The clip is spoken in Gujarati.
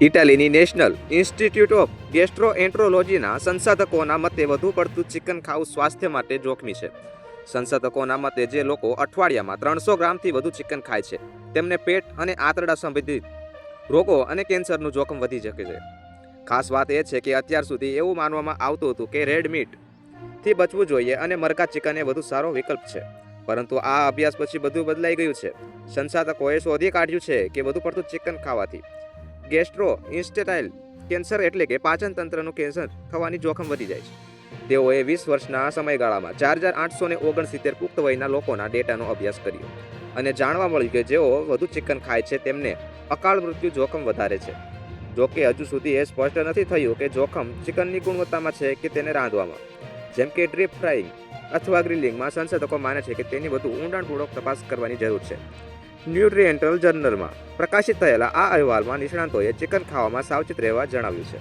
ઇટાલીની નેશનલ ઇન્સ્ટિટ્યૂટ ઓફ ગેસ્ટ્રોએન્ટ્રોલોજીના સંશોધકોના મતે વધુ પડતું ચિકન ખાવું સ્વાસ્થ્ય માટે જોખમી છે. સંશોધકોના મતે જે લોકો અઠવાડિયામાં ત્રણસો ગ્રામથી વધુ ચિકન ખાય છે, તેમને પેટ અને આંતરડા સંબંધિત રોગો અને કેન્સરનું જોખમ વધી શકે છે. ખાસ વાત એ છે કે અત્યાર સુધી એવું માનવામાં આવતું હતું કે રેડ મીટ બચવું જોઈએ અને મરઘા ચિકન એ વધુ સારો વિકલ્પ છે. પરંતુ આ અભ્યાસ પછી બધું બદલાઈ ગયું છે. સંશોધકોએ શોધી કાઢ્યું છે કે વધુ પડતું ચિકન ખાવાથી ગેસ્ટ્રો, ઇન્સ્ટેટાઇલ કેન્સર એટલે કે પાચન તંત્રનું કેન્સર થવાની જોખમ વધી જાય છે. તેઓએ વીસ વર્ષના સમયગાળામાં ચાર હજાર આઠસો ને ઓગણસિત્તેર પુખ્ત વયના લોકોના ડેટાનો અભ્યાસ કર્યો અને જાણવા મળ્યું કે જેઓ વધુ ચિકન ખાય છે તેમને અકાળ મૃત્યુ જોખમ વધારે છે. જોકે હજુ સુધી એ સ્પષ્ટ નથી થયું કે જોખમ ચિકનની ગુણવત્તામાં છે કે તેને રાંધવામાં. જેમ કે ડ્રીપ ફ્રાઈંગ અથવા ગ્રિલિંગમાં સંશોધકો માને છે કે તેની વધુ ઊંડાણપૂર્વક તપાસ કરવાની જરૂર છે. ન્યુટ્રિએન્ટલ જર્નલમાં પ્રકાશિત થયેલા આ અહેવાલમાં નિષ્ણાંતોએ ચિકન ખાવામાં સાવચેત રહેવા જણાવ્યું છે.